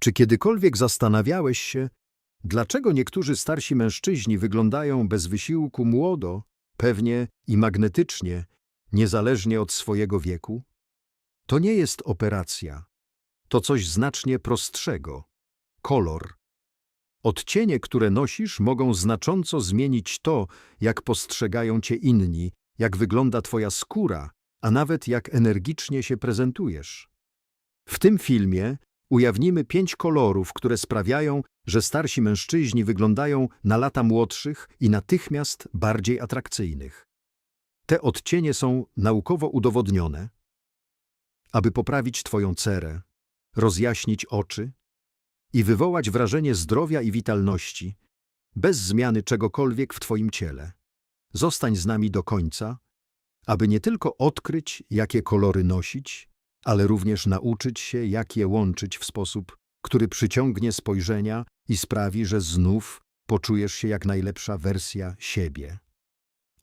Czy kiedykolwiek zastanawiałeś się, dlaczego niektórzy starsi mężczyźni wyglądają bez wysiłku młodo, pewnie i magnetycznie, niezależnie od swojego wieku? To nie jest operacja. To coś znacznie prostszego. Kolor. Odcienie, które nosisz, mogą znacząco zmienić to, jak postrzegają cię inni, jak wygląda twoja skóra, a nawet jak energicznie się prezentujesz. W tym filmie ujawnimy pięć kolorów, które sprawiają, że starsi mężczyźni wyglądają na lata młodszych i natychmiast bardziej atrakcyjnych. Te odcienie są naukowo udowodnione, aby poprawić twoją cerę, rozjaśnić oczy i wywołać wrażenie zdrowia i witalności, bez zmiany czegokolwiek w twoim ciele. Zostań z nami do końca, aby nie tylko odkryć, jakie kolory nosić, ale również nauczyć się, jak je łączyć w sposób, który przyciągnie spojrzenia i sprawi, że znów poczujesz się jak najlepsza wersja siebie.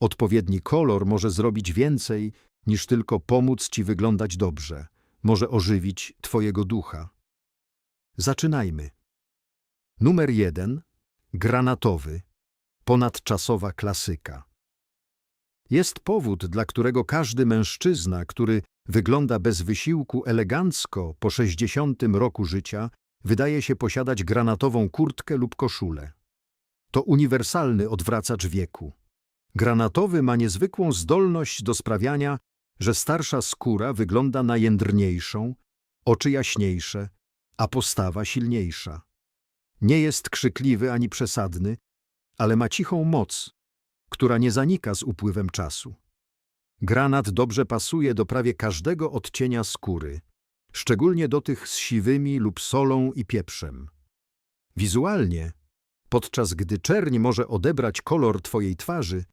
Odpowiedni kolor może zrobić więcej niż tylko pomóc ci wyglądać dobrze, może ożywić twojego ducha. Zaczynajmy. Numer jeden. Granatowy. Ponadczasowa klasyka. Jest powód, dla którego każdy mężczyzna, który wygląda bez wysiłku elegancko po 60 roku życia, wydaje się posiadać granatową kurtkę lub koszulę. To uniwersalny odwracacz wieku. Granatowy ma niezwykłą zdolność do sprawiania, że starsza skóra wygląda na jędrniejszą, oczy jaśniejsze, a postawa silniejsza. Nie jest krzykliwy ani przesadny, ale ma cichą moc, która nie zanika z upływem czasu. Granat dobrze pasuje do prawie każdego odcienia skóry, szczególnie do tych z siwymi lub solą i pieprzem. Wizualnie, podczas gdy czerń może odebrać kolor twojej twarzy,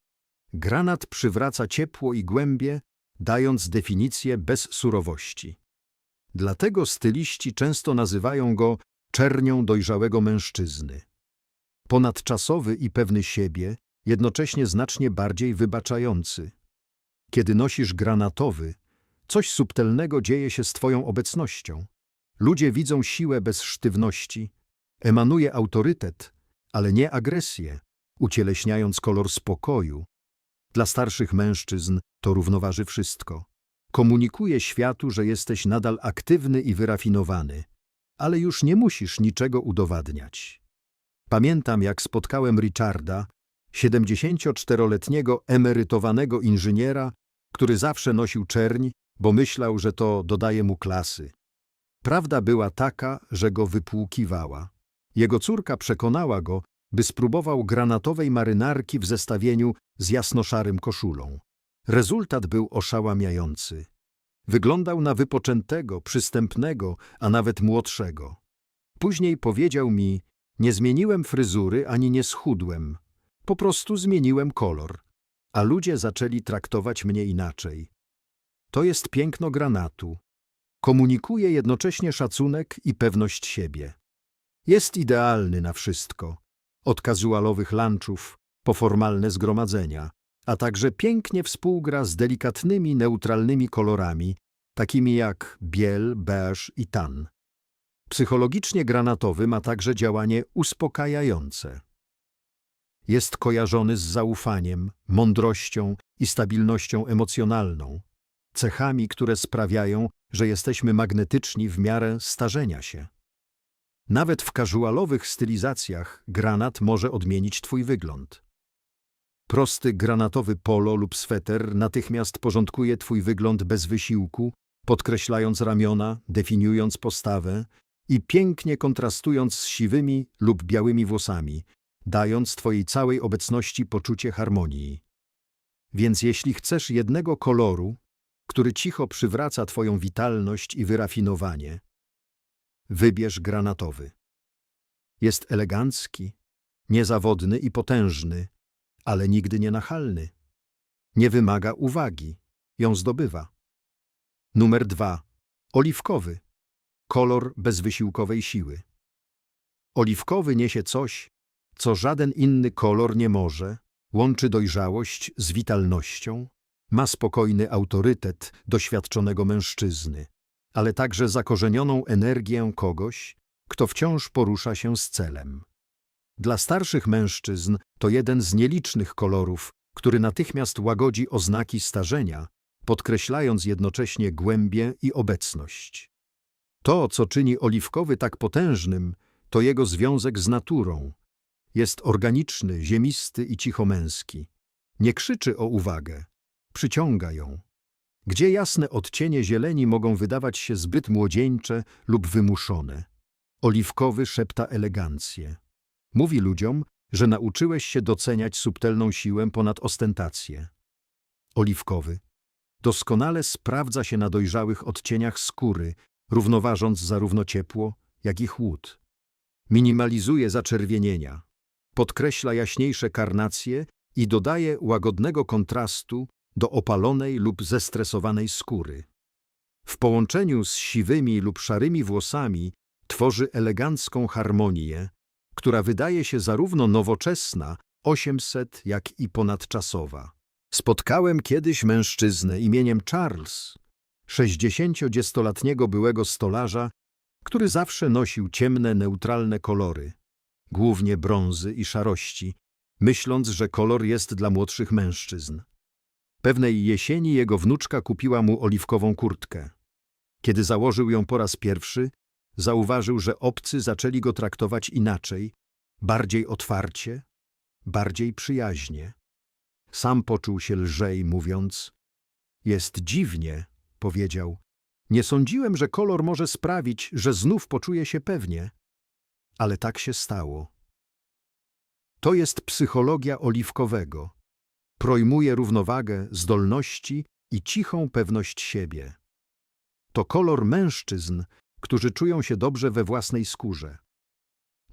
granat przywraca ciepło i głębie, dając definicję bez surowości. Dlatego styliści często nazywają go czernią dojrzałego mężczyzny. Ponadczasowy i pewny siebie, jednocześnie znacznie bardziej wybaczający. Kiedy nosisz granatowy, coś subtelnego dzieje się z twoją obecnością. Ludzie widzą siłę bez sztywności, emanuje autorytet, ale nie agresję, ucieleśniając kolor spokoju. Dla starszych mężczyzn to równoważy wszystko. Komunikuje światu, że jesteś nadal aktywny i wyrafinowany, ale już nie musisz niczego udowadniać. Pamiętam, jak spotkałem Richarda, 74-letniego emerytowanego inżyniera, który zawsze nosił czerń, bo myślał, że to dodaje mu klasy. Prawda była taka, że go wypłukiwała. Jego córka przekonała go, by spróbował granatowej marynarki w zestawieniu z jasnoszarym koszulą. Rezultat był oszałamiający. Wyglądał na wypoczętego, przystępnego, a nawet młodszego. Później powiedział mi, nie zmieniłem fryzury ani nie schudłem. Po prostu zmieniłem kolor, a ludzie zaczęli traktować mnie inaczej. To jest piękno granatu. Komunikuje jednocześnie szacunek i pewność siebie. Jest idealny na wszystko. Od casualowych lunchów po formalne zgromadzenia, a także pięknie współgra z delikatnymi, neutralnymi kolorami, takimi jak biel, beż i tan. Psychologicznie granatowy ma także działanie uspokajające. Jest kojarzony z zaufaniem, mądrością i stabilnością emocjonalną, cechami, które sprawiają, że jesteśmy magnetyczni w miarę starzenia się. Nawet w casualowych stylizacjach granat może odmienić twój wygląd. Prosty granatowy polo lub sweter natychmiast porządkuje twój wygląd bez wysiłku, podkreślając ramiona, definiując postawę i pięknie kontrastując z siwymi lub białymi włosami, dając twojej całej obecności poczucie harmonii. Więc jeśli chcesz jednego koloru, który cicho przywraca twoją witalność i wyrafinowanie, wybierz granatowy. Jest elegancki, niezawodny i potężny, ale nigdy nie nachalny. Nie wymaga uwagi, ją zdobywa. Numer dwa. Oliwkowy. Kolor bezwysiłkowej siły. Oliwkowy niesie coś, co żaden inny kolor nie może, łączy dojrzałość z witalnością, ma spokojny autorytet doświadczonego mężczyzny, ale także zakorzenioną energię kogoś, kto wciąż porusza się z celem. Dla starszych mężczyzn to jeden z nielicznych kolorów, który natychmiast łagodzi oznaki starzenia, podkreślając jednocześnie głębię i obecność. To, co czyni oliwkowy tak potężnym, to jego związek z naturą. Jest organiczny, ziemisty i cichomęski. Nie krzyczy o uwagę, przyciąga ją. Gdzie jasne odcienie zieleni mogą wydawać się zbyt młodzieńcze lub wymuszone. Oliwkowy szepta elegancję. Mówi ludziom, że nauczyłeś się doceniać subtelną siłę ponad ostentację. Oliwkowy doskonale sprawdza się na dojrzałych odcieniach skóry, równoważąc zarówno ciepło, jak i chłód. Minimalizuje zaczerwienienia, podkreśla jaśniejsze karnacje i dodaje łagodnego kontrastu do opalonej lub zestresowanej skóry. W połączeniu z siwymi lub szarymi włosami tworzy elegancką harmonię, która wydaje się zarówno nowoczesna, 800, jak i ponadczasowa. Spotkałem kiedyś mężczyznę imieniem Charles, 60-letniego byłego stolarza, który zawsze nosił ciemne, neutralne kolory, głównie brązy i szarości, myśląc, że kolor jest dla młodszych mężczyzn. Pewnej jesieni jego wnuczka kupiła mu oliwkową kurtkę. Kiedy założył ją po raz pierwszy, zauważył, że obcy zaczęli go traktować inaczej, bardziej otwarcie, bardziej przyjaźnie. Sam poczuł się lżej, mówiąc: Jest dziwnie, powiedział. Nie sądziłem, że kolor może sprawić, że znów poczuję się pewnie. Ale tak się stało. To jest psychologia oliwkowego. Projmuje równowagę, zdolności i cichą pewność siebie. To kolor mężczyzn, którzy czują się dobrze we własnej skórze.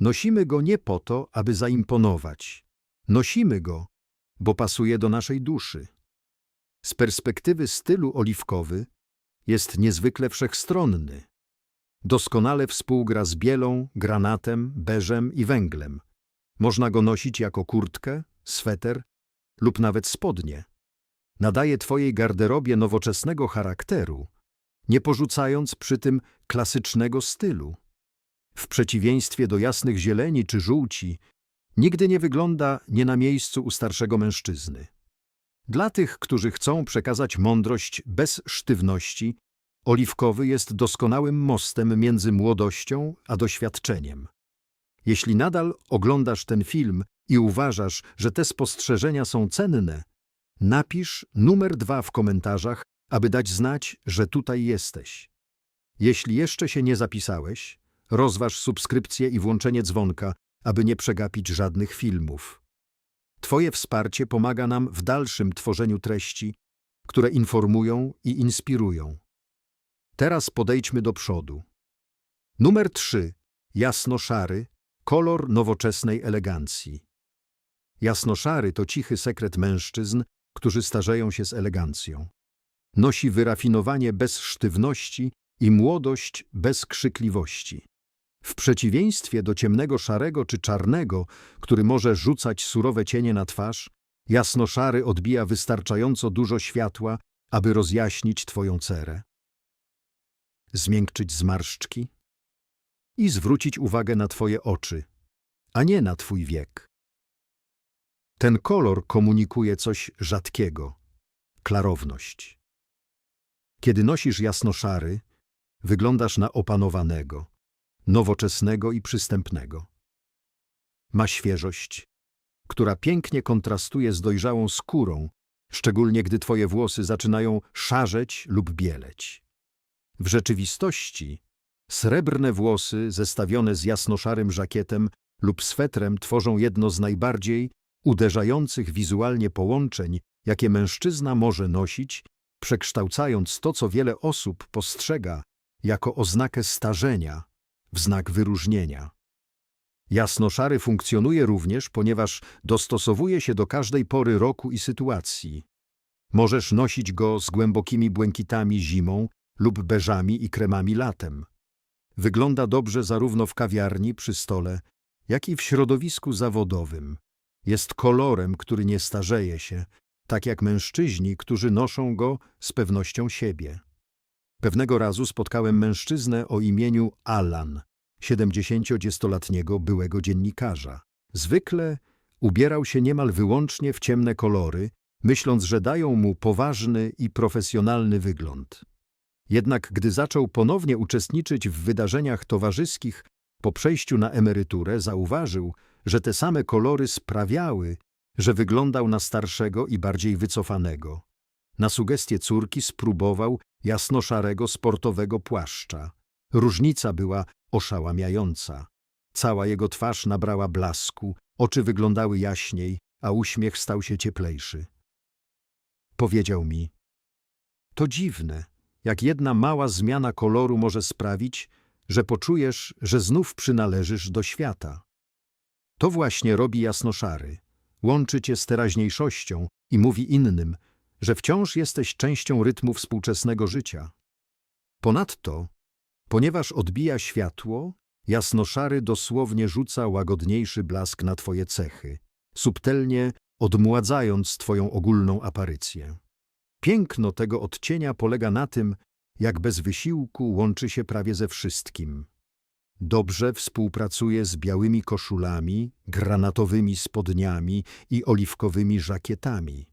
Nosimy go nie po to, aby zaimponować. Nosimy go, bo pasuje do naszej duszy. Z perspektywy stylu oliwkowy jest niezwykle wszechstronny. Doskonale współgra z bielą, granatem, beżem i węglem. Można go nosić jako kurtkę, sweter lub nawet spodnie. Nadaje twojej garderobie nowoczesnego charakteru, nie porzucając przy tym klasycznego stylu. W przeciwieństwie do jasnych zieleni czy żółci, nigdy nie wygląda nie na miejscu u starszego mężczyzny. Dla tych, którzy chcą przekazać mądrość bez sztywności, oliwkowy jest doskonałym mostem między młodością a doświadczeniem. Jeśli nadal oglądasz ten film i uważasz, że te spostrzeżenia są cenne, napisz numer dwa w komentarzach, aby dać znać, że tutaj jesteś. Jeśli jeszcze się nie zapisałeś, rozważ subskrypcję i włączenie dzwonka, aby nie przegapić żadnych filmów. Twoje wsparcie pomaga nam w dalszym tworzeniu treści, które informują i inspirują. Teraz podejdźmy do przodu. Numer 3. Jasno-szary, kolor nowoczesnej elegancji. Jasno-szary to cichy sekret mężczyzn, którzy starzeją się z elegancją. Nosi wyrafinowanie bez sztywności i młodość bez krzykliwości. W przeciwieństwie do ciemnego szarego czy czarnego, który może rzucać surowe cienie na twarz, jasno-szary odbija wystarczająco dużo światła, aby rozjaśnić twoją cerę. Zmiękczyć zmarszczki i zwrócić uwagę na twoje oczy, a nie na twój wiek. Ten kolor komunikuje coś rzadkiego – klarowność. Kiedy nosisz jasno-szary, wyglądasz na opanowanego, nowoczesnego i przystępnego. Ma świeżość, która pięknie kontrastuje z dojrzałą skórą, szczególnie gdy twoje włosy zaczynają szarzeć lub bieleć. W rzeczywistości srebrne włosy zestawione z jasnoszarym żakietem lub swetrem tworzą jedno z najbardziej uderzających wizualnie połączeń, jakie mężczyzna może nosić, przekształcając to, co wiele osób postrzega jako oznakę starzenia, w znak wyróżnienia. Jasnoszary funkcjonuje również, ponieważ dostosowuje się do każdej pory roku i sytuacji. Możesz nosić go z głębokimi błękitami zimą lub beżami i kremami latem. Wygląda dobrze zarówno w kawiarni przy stole, jak i w środowisku zawodowym. Jest kolorem, który nie starzeje się, tak jak mężczyźni, którzy noszą go z pewnością siebie. Pewnego razu spotkałem mężczyznę o imieniu Alan, 70-letniego byłego dziennikarza. Zwykle ubierał się niemal wyłącznie w ciemne kolory, myśląc, że dają mu poważny i profesjonalny wygląd. Jednak gdy zaczął ponownie uczestniczyć w wydarzeniach towarzyskich po przejściu na emeryturę, zauważył, że te same kolory sprawiały, że wyglądał na starszego i bardziej wycofanego. Na sugestię córki spróbował jasnoszarego sportowego płaszcza. Różnica była oszałamiająca. Cała jego twarz nabrała blasku, oczy wyglądały jaśniej, a uśmiech stał się cieplejszy. Powiedział mi, to dziwne, jak jedna mała zmiana koloru może sprawić, że poczujesz, że znów przynależysz do świata. To właśnie robi jasnoszary. Łączy cię z teraźniejszością i mówi innym, że wciąż jesteś częścią rytmu współczesnego życia. Ponadto, ponieważ odbija światło, jasnoszary dosłownie rzuca łagodniejszy blask na twoje cechy, subtelnie odmładzając twoją ogólną aparycję. Piękno tego odcienia polega na tym, jak bez wysiłku łączy się prawie ze wszystkim. Dobrze współpracuje z białymi koszulami, granatowymi spodniami i oliwkowymi żakietami.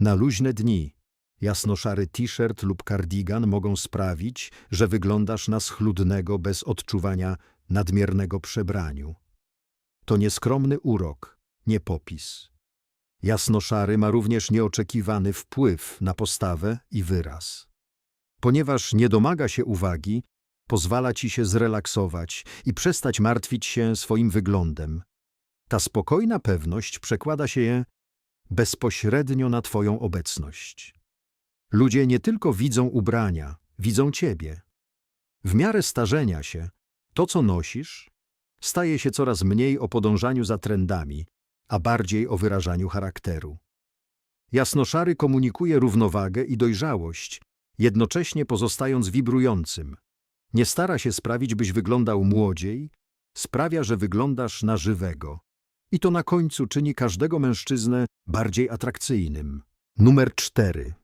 Na luźne dni jasnoszary t-shirt lub kardigan mogą sprawić, że wyglądasz na schludnego bez odczuwania nadmiernego przebraniu. To nieskromny urok, nie popis. Jasnoszary ma również nieoczekiwany wpływ na postawę i wyraz. Ponieważ nie domaga się uwagi, pozwala ci się zrelaksować i przestać martwić się swoim wyglądem. Ta spokojna pewność przekłada się bezpośrednio na twoją obecność. Ludzie nie tylko widzą ubrania, widzą ciebie. W miarę starzenia się, to co nosisz, staje się coraz mniej o podążaniu za trendami, a bardziej o wyrażaniu charakteru. Jasnoszary komunikuje równowagę i dojrzałość, jednocześnie pozostając wibrującym. Nie stara się sprawić, byś wyglądał młodziej, sprawia, że wyglądasz na żywego. I to na końcu czyni każdego mężczyznę bardziej atrakcyjnym. Numer cztery.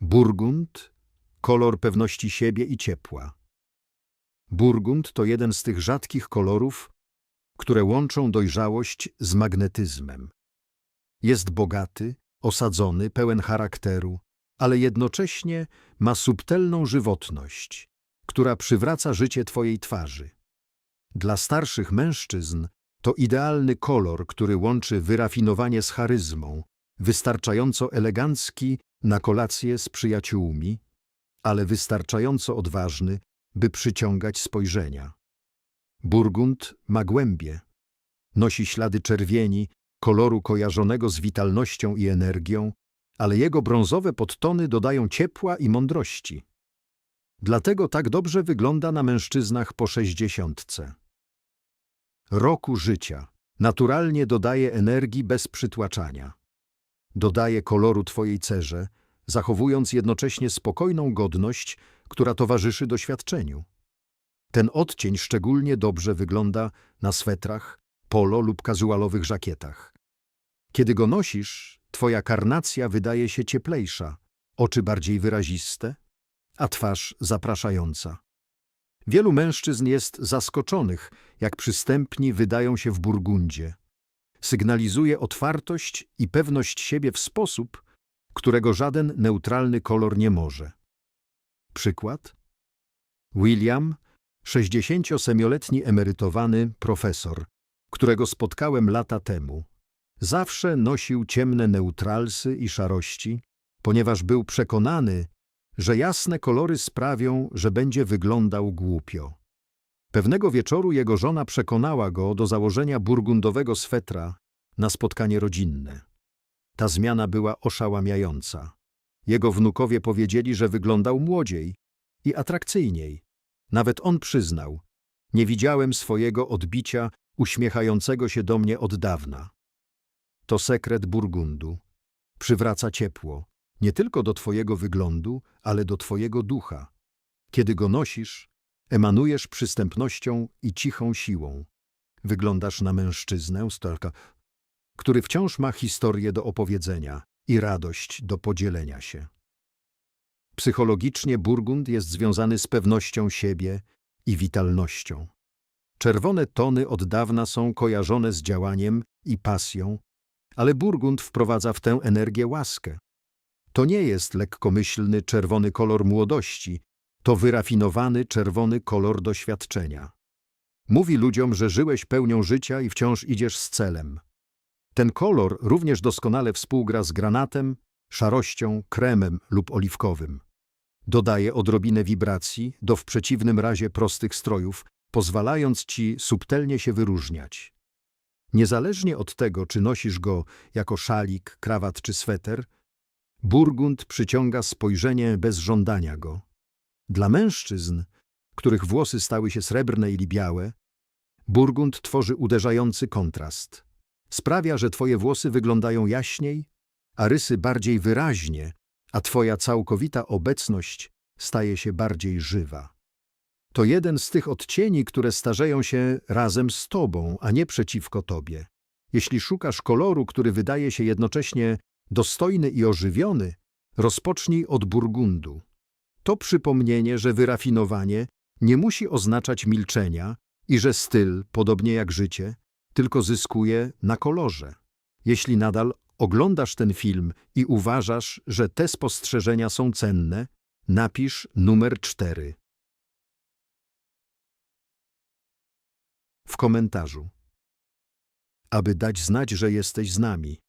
Burgund, kolor pewności siebie i ciepła. Burgund to jeden z tych rzadkich kolorów, które łączą dojrzałość z magnetyzmem. Jest bogaty, osadzony, pełen charakteru, ale jednocześnie ma subtelną żywotność, która przywraca życie twojej twarzy. Dla starszych mężczyzn to idealny kolor, który łączy wyrafinowanie z charyzmą, wystarczająco elegancki na kolację z przyjaciółmi, ale wystarczająco odważny, by przyciągać spojrzenia. Burgund ma głębie. Nosi ślady czerwieni, koloru kojarzonego z witalnością i energią, ale jego brązowe podtony dodają ciepła i mądrości. Dlatego tak dobrze wygląda na mężczyznach po sześćdziesiątce. Roku życia naturalnie dodaje energii bez przytłaczania. Dodaje koloru twojej cerze, zachowując jednocześnie spokojną godność, która towarzyszy doświadczeniu. Ten odcień szczególnie dobrze wygląda na swetrach, polo lub kazualowych żakietach. Kiedy go nosisz, twoja karnacja wydaje się cieplejsza, oczy bardziej wyraziste, a twarz zapraszająca. Wielu mężczyzn jest zaskoczonych, jak przystępni wydają się w Burgundzie. Sygnalizuje otwartość i pewność siebie w sposób, którego żaden neutralny kolor nie może. Przykład? William, 67-letni emerytowany profesor, którego spotkałem lata temu. Zawsze nosił ciemne neutralsy i szarości, ponieważ był przekonany, że jasne kolory sprawią, że będzie wyglądał głupio. Pewnego wieczoru jego żona przekonała go do założenia burgundowego swetra na spotkanie rodzinne. Ta zmiana była oszałamiająca. Jego wnukowie powiedzieli, że wyglądał młodziej i atrakcyjniej. Nawet on przyznał, nie widziałem swojego odbicia uśmiechającego się do mnie od dawna. To sekret Burgundu. Przywraca ciepło, nie tylko do twojego wyglądu, ale do twojego ducha. Kiedy go nosisz, emanujesz przystępnością i cichą siłą. Wyglądasz na mężczyznę, starka, który wciąż ma historię do opowiedzenia i radość do podzielenia się. Psychologicznie Burgund jest związany z pewnością siebie i witalnością. Czerwone tony od dawna są kojarzone z działaniem i pasją, ale Burgund wprowadza w tę energię łaskę. To nie jest lekkomyślny czerwony kolor młodości, to wyrafinowany czerwony kolor doświadczenia. Mówi ludziom, że żyłeś pełnią życia i wciąż idziesz z celem. Ten kolor również doskonale współgra z granatem, szarością, kremem lub oliwkowym. Dodaje odrobinę wibracji do w przeciwnym razie prostych strojów, pozwalając ci subtelnie się wyróżniać. Niezależnie od tego, czy nosisz go jako szalik, krawat czy sweter, burgund przyciąga spojrzenie bez żądania go. Dla mężczyzn, których włosy stały się srebrne i białe, burgund tworzy uderzający kontrast. Sprawia, że twoje włosy wyglądają jaśniej, a rysy bardziej wyraźnie, a twoja całkowita obecność staje się bardziej żywa. To jeden z tych odcieni, które starzeją się razem z tobą, a nie przeciwko tobie. Jeśli szukasz koloru, który wydaje się jednocześnie dostojny i ożywiony, rozpocznij od burgundu. To przypomnienie, że wyrafinowanie nie musi oznaczać milczenia i że styl, podobnie jak życie, tylko zyskuje na kolorze. Jeśli nadal oglądasz ten film i uważasz, że te spostrzeżenia są cenne, napisz numer 4. W komentarzu. Aby dać znać, że jesteś z nami.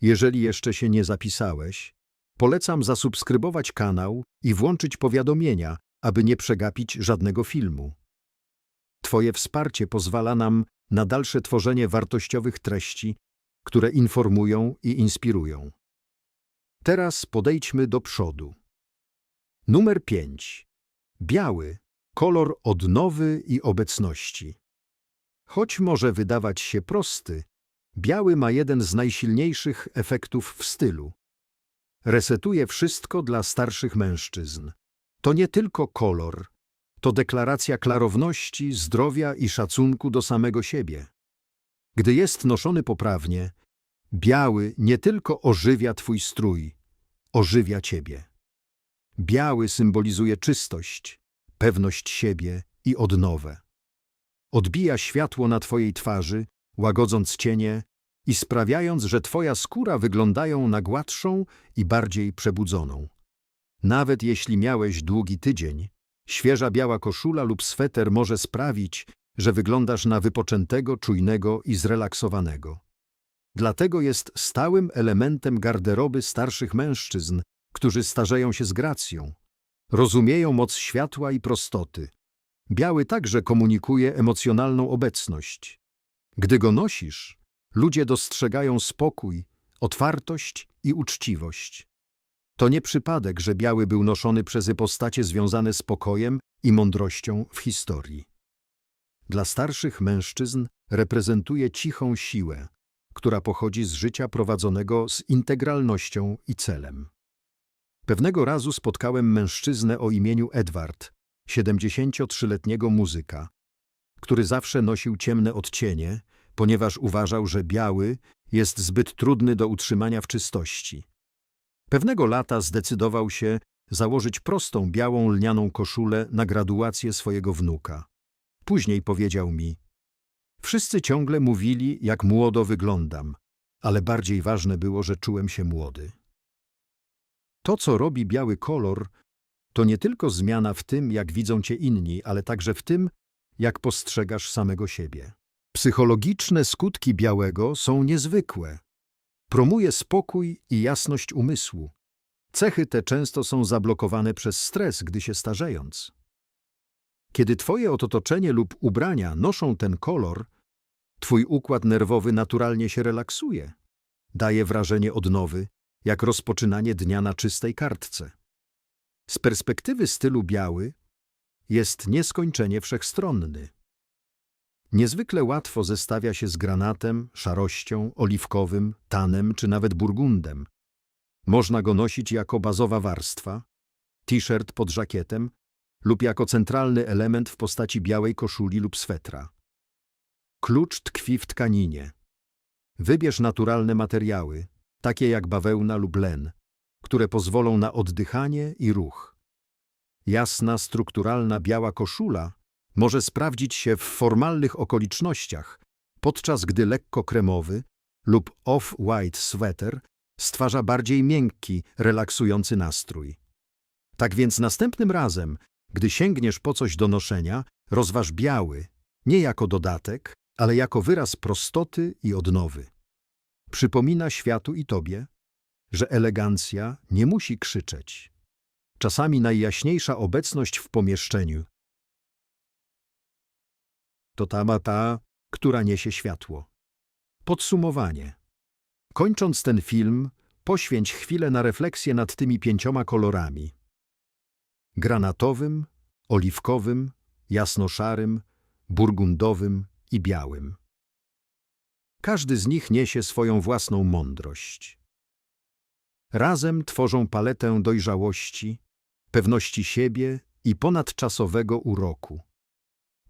Jeżeli jeszcze się nie zapisałeś, polecam zasubskrybować kanał i włączyć powiadomienia, aby nie przegapić żadnego filmu. Twoje wsparcie pozwala nam na dalsze tworzenie wartościowych treści, które informują i inspirują. Teraz podejdźmy do przodu. Numer 5. Biały, kolor odnowy i obecności. Choć może wydawać się prosty, biały ma jeden z najsilniejszych efektów w stylu. Resetuje wszystko dla starszych mężczyzn. To nie tylko kolor, to deklaracja klarowności, zdrowia i szacunku do samego siebie. Gdy jest noszony poprawnie, biały nie tylko ożywia twój strój, ożywia ciebie. Biały symbolizuje czystość, pewność siebie i odnowę. Odbija światło na twojej twarzy, łagodząc cienie i sprawiając, że twoja skóra wyglądają na gładszą i bardziej przebudzoną. Nawet jeśli miałeś długi tydzień, świeża biała koszula lub sweter może sprawić, że wyglądasz na wypoczętego, czujnego i zrelaksowanego. Dlatego jest stałym elementem garderoby starszych mężczyzn, którzy starzeją się z gracją. Rozumieją moc światła i prostoty. Biały także komunikuje emocjonalną obecność. Gdy go nosisz, ludzie dostrzegają spokój, otwartość i uczciwość. To nie przypadek, że biały był noszony przez postacie związane z pokojem i mądrością w historii. Dla starszych mężczyzn reprezentuje cichą siłę, która pochodzi z życia prowadzonego z integralnością i celem. Pewnego razu spotkałem mężczyznę o imieniu Edward, 73-letniego muzyka, który zawsze nosił ciemne odcienie, ponieważ uważał, że biały jest zbyt trudny do utrzymania w czystości. Pewnego lata zdecydował się założyć prostą białą lnianą koszulę na graduację swojego wnuka. Później powiedział mi: Wszyscy ciągle mówili, jak młodo wyglądam, ale bardziej ważne było, że czułem się młody. To, co robi biały kolor, to nie tylko zmiana w tym, jak widzą cię inni, ale także w tym, jak postrzegasz samego siebie. Psychologiczne skutki białego są niezwykłe. Promuje spokój i jasność umysłu. Cechy te często są zablokowane przez stres, gdy się starzejąc. Kiedy twoje otoczenie lub ubrania noszą ten kolor, twój układ nerwowy naturalnie się relaksuje. Daje wrażenie odnowy, jak rozpoczynanie dnia na czystej kartce. Z perspektywy stylu biały jest nieskończenie wszechstronny. Niezwykle łatwo zestawia się z granatem, szarością, oliwkowym, tanem czy nawet burgundem. Można go nosić jako bazowa warstwa, t-shirt pod żakietem lub jako centralny element w postaci białej koszuli lub swetra. Klucz tkwi w tkaninie. Wybierz naturalne materiały, takie jak bawełna lub len, które pozwolą na oddychanie i ruch. Jasna, strukturalna biała koszula może sprawdzić się w formalnych okolicznościach, podczas gdy lekko kremowy lub off-white sweater stwarza bardziej miękki, relaksujący nastrój. Tak więc następnym razem, gdy sięgniesz po coś do noszenia, rozważ biały, nie jako dodatek, ale jako wyraz prostoty i odnowy. Przypomina światu i tobie, że elegancja nie musi krzyczeć. Czasami najjaśniejsza obecność w pomieszczeniu to ta mata, która niesie światło. Podsumowanie. Kończąc ten film, poświęć chwilę na refleksję nad tymi pięcioma kolorami. Granatowym, oliwkowym, jasnoszarym, burgundowym i białym. Każdy z nich niesie swoją własną mądrość. Razem tworzą paletę dojrzałości, pewności siebie i ponadczasowego uroku.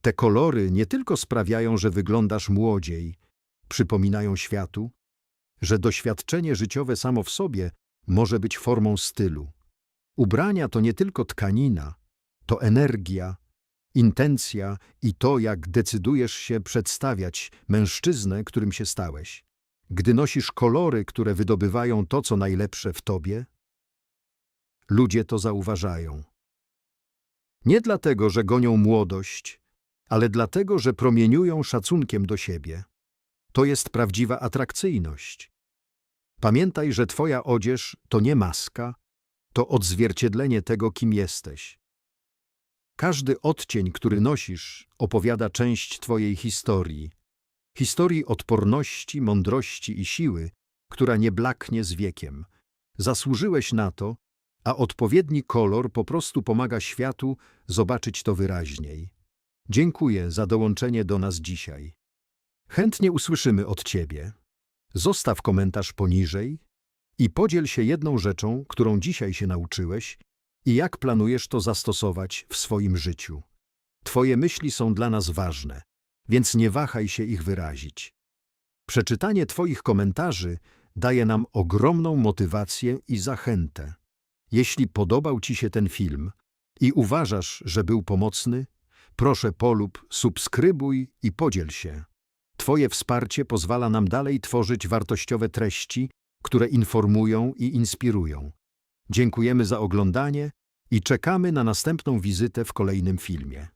Te kolory nie tylko sprawiają, że wyglądasz młodziej, przypominają światu, że doświadczenie życiowe samo w sobie może być formą stylu. Ubrania to nie tylko tkanina, to energia, intencja i to, jak decydujesz się przedstawiać mężczyznę, którym się stałeś. Gdy nosisz kolory, które wydobywają to, co najlepsze w tobie, ludzie to zauważają. Nie dlatego, że gonią młodość, ale dlatego, że promieniują szacunkiem do siebie. To jest prawdziwa atrakcyjność. Pamiętaj, że twoja odzież to nie maska, to odzwierciedlenie tego, kim jesteś. Każdy odcień, który nosisz, opowiada część twojej historii. Historii odporności, mądrości i siły, która nie blaknie z wiekiem. Zasłużyłeś na to, a odpowiedni kolor po prostu pomaga światu zobaczyć to wyraźniej. Dziękuję za dołączenie do nas dzisiaj. Chętnie usłyszymy od Ciebie. Zostaw komentarz poniżej i podziel się jedną rzeczą, którą dzisiaj się nauczyłeś i jak planujesz to zastosować w swoim życiu. Twoje myśli są dla nas ważne, więc nie wahaj się ich wyrazić. Przeczytanie Twoich komentarzy daje nam ogromną motywację i zachętę. Jeśli podobał Ci się ten film i uważasz, że był pomocny, proszę polub, subskrybuj i podziel się. Twoje wsparcie pozwala nam dalej tworzyć wartościowe treści, które informują i inspirują. Dziękujemy za oglądanie i czekamy na następną wizytę w kolejnym filmie.